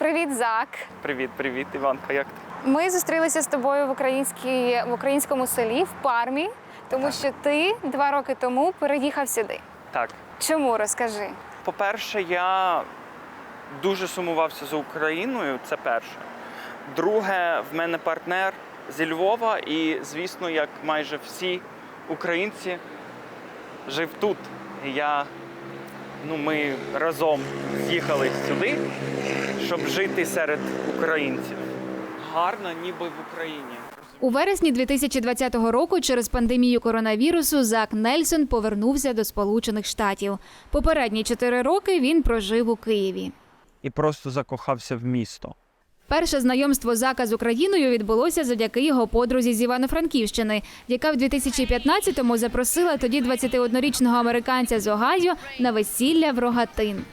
Привіт, Зак. Привіт, привіт, Іванка. Як ти? Ми зустрілися з тобою в українській в українському селі в Пармі, тому що ти два роки тому переїхав сюди. Так. Чому розкажи? По-перше, я дуже сумувався за Україною. Це перше. Друге, в мене партнер зі Львова, і, звісно, як майже всі українці, жив тут. І я, ну, ми разом з'їхали сюди, щоб жити серед українців. Гарно, ніби в Україні. У вересні 2020 року через пандемію коронавірусу Зак Нельсон повернувся до Сполучених Штатів. Попередні чотири роки він прожив у Києві. І просто закохався в місто. Перше знайомство Зака з Україною відбулося завдяки його подрузі з Івано-Франківщини, яка в 2015-му запросила тоді 21-річного американця з Огайо на весілля в Рогатин.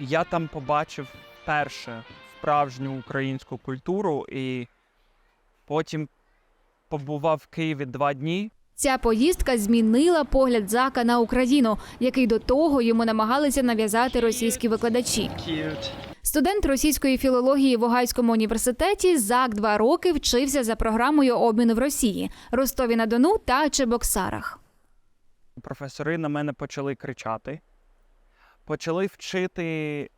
Я там побачив перше справжню українську культуру і потім побував в Києві два дні. Ця поїздка змінила погляд Зака на Україну, який до того йому намагалися нав'язати російські викладачі. Студент російської філології в Огайському університеті Зак два роки вчився за програмою обміну в Росії, Ростові на Дону та Чебоксарах. Професори на мене почали кричати, почали вчити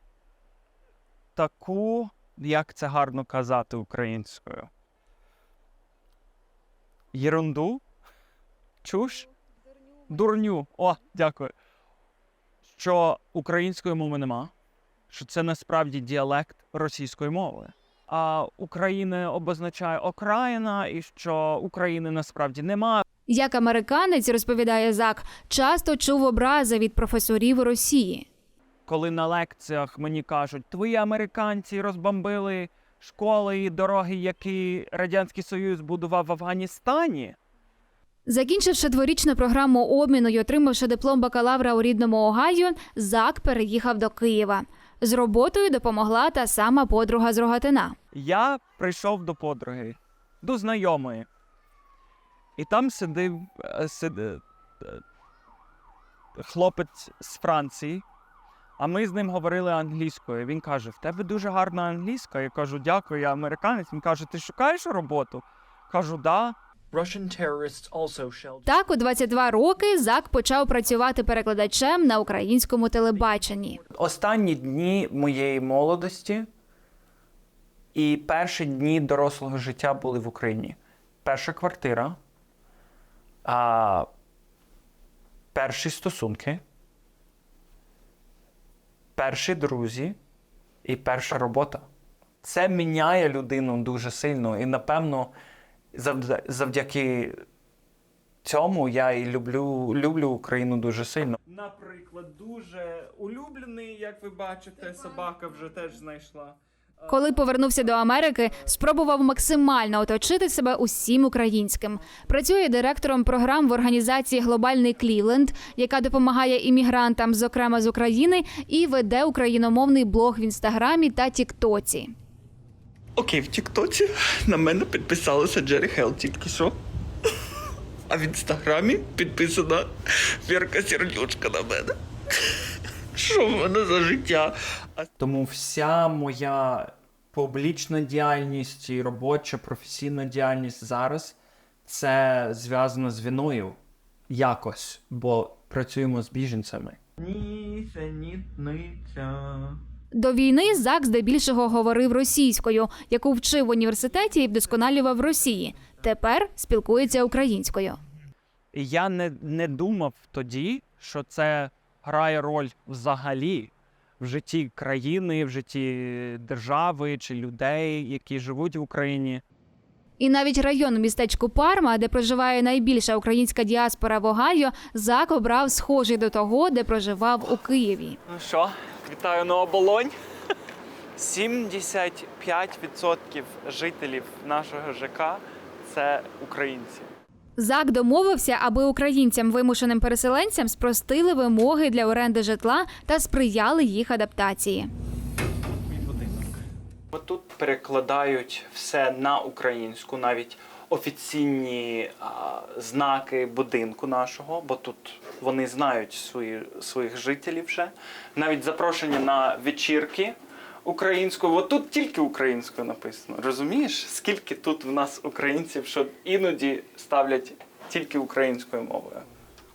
таку, як це гарно казати українською. Єрунду, чуш, дурню. О, дякую. Що української мови нема, що це насправді діалект російської мови. А Україна обозначає окраїна, і що України насправді нема. Як американець розповідає Зак, часто чув образи від професорів Росії. коли на лекціях мені кажуть, твої американці розбомбили школи і дороги, які Радянський Союз будував в Афганістані. Закінчивши дворічну програму обміну і отримавши диплом бакалавра у рідному Огайо, Зак переїхав до Києва. З роботою допомогла та сама подруга з Рогатина. Я прийшов до подруги, до знайомої. І там сидив е, сид, е, е, хлопець з Франції, а ми з ним говорили англійською. Він каже: В тебе дуже гарна англійська. Я кажу, дякую, я американець. Він каже, ти шукаєш роботу? Кажу, да. Так, у 22 роки Зак почав працювати перекладачем на українському телебаченні. Останні дні моєї молодості і перші дні дорослого життя були в Україні. Перша квартира, а, перші стосунки, перші друзі і перша робота. Це міняє людину дуже сильно. І, напевно, завдяки цьому я і люблю, люблю Україну дуже сильно. Наприклад, дуже улюблений, як ви бачите, собака вже теж знайшла. Коли повернувся до Америки, спробував максимально оточити себе усім українським. Працює директором програм в організації Глобальний Клівленд, яка допомагає іммігрантам, зокрема з України, і веде україномовний блог в інстаграмі та Тіктоці. Окей, в Тіктоці на мене підписалася Джері Хелл тільки що. А в інстаграмі підписана Вірка Сердючка на мене. Що в мене за життя? Тому вся моя публічна діяльність і робоча професійна діяльність зараз це зв'язано з війною якось, бо працюємо з біженцями. Нісенітниця. До війни Зак здебільшого говорив російською, яку вчив в університеті і вдосконалював в Росії. Тепер спілкується українською. Я не, не думав тоді, що це грає роль взагалі в житті країни, в житті держави чи людей, які живуть в Україні. І навіть район містечку Парма, де проживає найбільша українська діаспора в Огайо, Зак обрав схожий до того, де проживав у Києві. Ну що, вітаю на оболонь. 75% жителів нашого ЖК це українці. Зак домовився, аби українцям, вимушеним переселенцям, спростили вимоги для оренди житла та сприяли їх адаптації. Тут перекладають все на українську, навіть офіційні а, знаки будинку нашого, бо тут вони знають свої, своїх жителів вже. Навіть запрошення на вечірки українською. От тут тільки українською написано. Розумієш, скільки тут в нас українців, що іноді ставлять тільки українською мовою.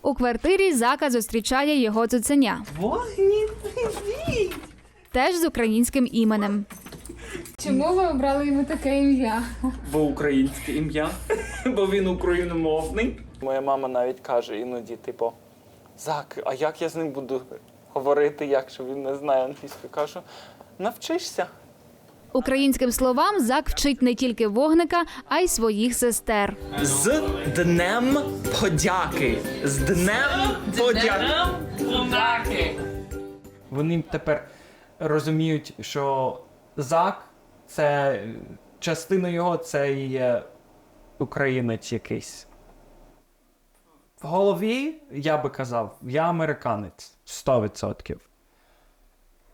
У квартирі Зака зустрічає його цуценя. Вогні, Теж з українським іменем. Чому ви обрали йому таке ім'я? Бо українське ім'я, бо він україномовний. Моя мама навіть каже іноді, типу, Зак, а як я з ним буду говорити, якщо він не знає англійську? Кажу, навчишся. Українським словам Зак вчить не тільки вогника, а й своїх сестер. З Днем Подяки. З Днем Подяки. Вони тепер розуміють, що Зак це частина його це і є українець якийсь. В голові я би казав, я американець 100%.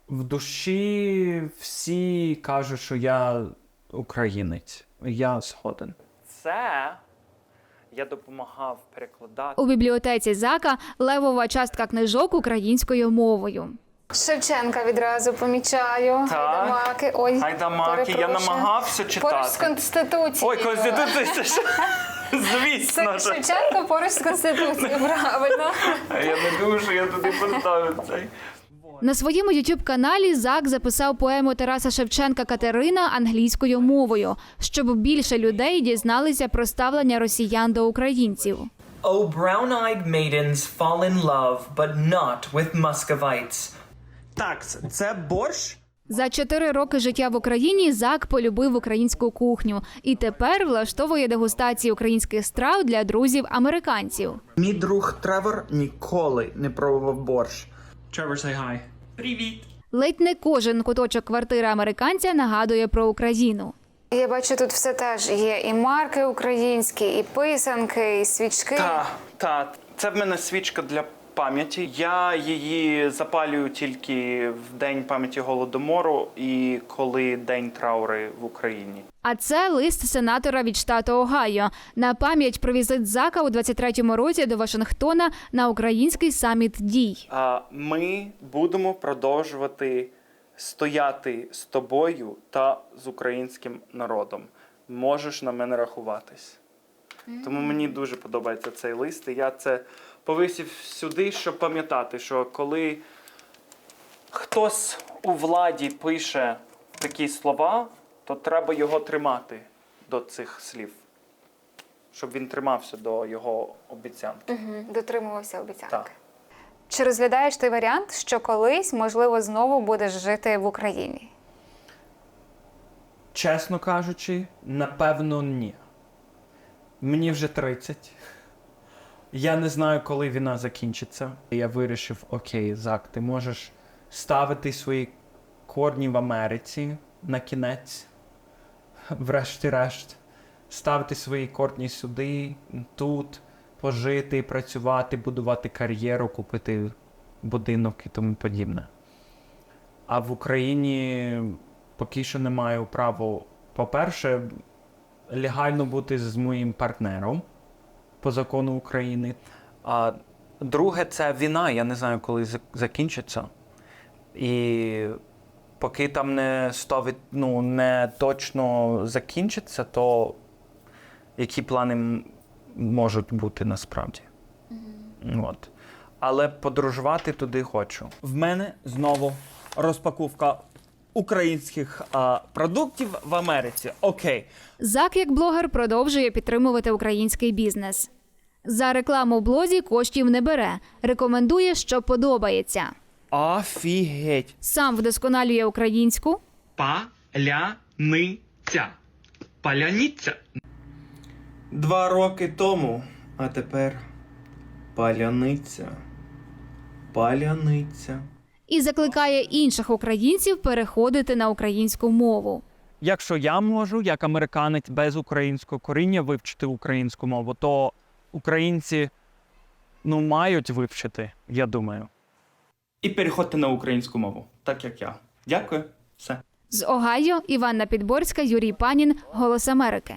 В душі всі кажуть, що я українець. Я згоден. Це я допомагав перекладати. У бібліотеці Зака левова частка книжок українською мовою. Шевченка відразу помічаю. Так. Гайдамаки. Ой, Гайдамаки, я намагався Поруч з читати. Конституцією. Ой, Конституція, звісно. Шевченко поруч з Конституцією, правильно. Я не думаю, що я туди поставив цей. На своєму youtube каналі Зак записав поему Тараса Шевченка Катерина англійською мовою, щоб більше людей дізналися про ставлення росіян до українців. Oh, brown-eyed maidens fall in love, but not with Muscovites. Так, це борщ? За чотири роки життя в Україні Зак полюбив українську кухню і тепер влаштовує дегустації українських страв для друзів американців. Мій друг Тревор ніколи не пробував борщ. Trevor, say hi. Привіт! Ледь не кожен куточок квартири американця нагадує про Україну. Я бачу, тут все теж є і марки українські, і писанки, і свічки. Так, так. Це в мене свічка для пам'яті. Я її запалюю тільки в день пам'яті голодомору і коли день траури в Україні. А це лист сенатора від штату Огайо на пам'ять про візит Зака у 23-му році до Вашингтона на український саміт дій. Ми будемо продовжувати стояти з тобою та з українським народом. Можеш на мене рахуватись. Тому мені дуже подобається цей лист. І я це повисів сюди, щоб пам'ятати, що коли хтось у владі пише такі слова, то треба його тримати до цих слів, щоб він тримався до його обіцянки. Мгм, Дотримувався обіцянки. Так. Чи розглядаєш ти варіант, що колись, можливо, знову будеш жити в Україні? Чесно кажучи, напевно, ні. Мені вже 30. Я не знаю, коли війна закінчиться. Я вирішив: окей, Зак, ти можеш ставити свої корні в Америці на кінець, врешті-решт, ставити свої корні сюди, тут, пожити, працювати, будувати кар'єру, купити будинок і тому подібне. А в Україні поки що не маю права, по-перше, легально бути з моїм партнером по закону України. А друге, це війна. Я не знаю, коли закінчиться. І поки там не ставить, ну, не точно закінчиться, то які плани можуть бути насправді. От. Але подорожувати туди хочу. В мене знову розпаковка українських а, продуктів в Америці. Окей. Зак, як блогер, продовжує підтримувати український бізнес. За рекламу в блозі коштів не бере. Рекомендує, що подобається. Офігеть. Сам вдосконалює українську, Паляниця. Паляниця. Два роки тому, а тепер паляниця. Паляниця. І закликає інших українців переходити на українську мову. Якщо я можу, як американець без українського коріння, вивчити українську мову, то українці ну, мають вивчити, я думаю. І переходьте на українську мову, так як я. Дякую. Все. З Огайо Іванна Підборська, Юрій Панін, Голос Америки.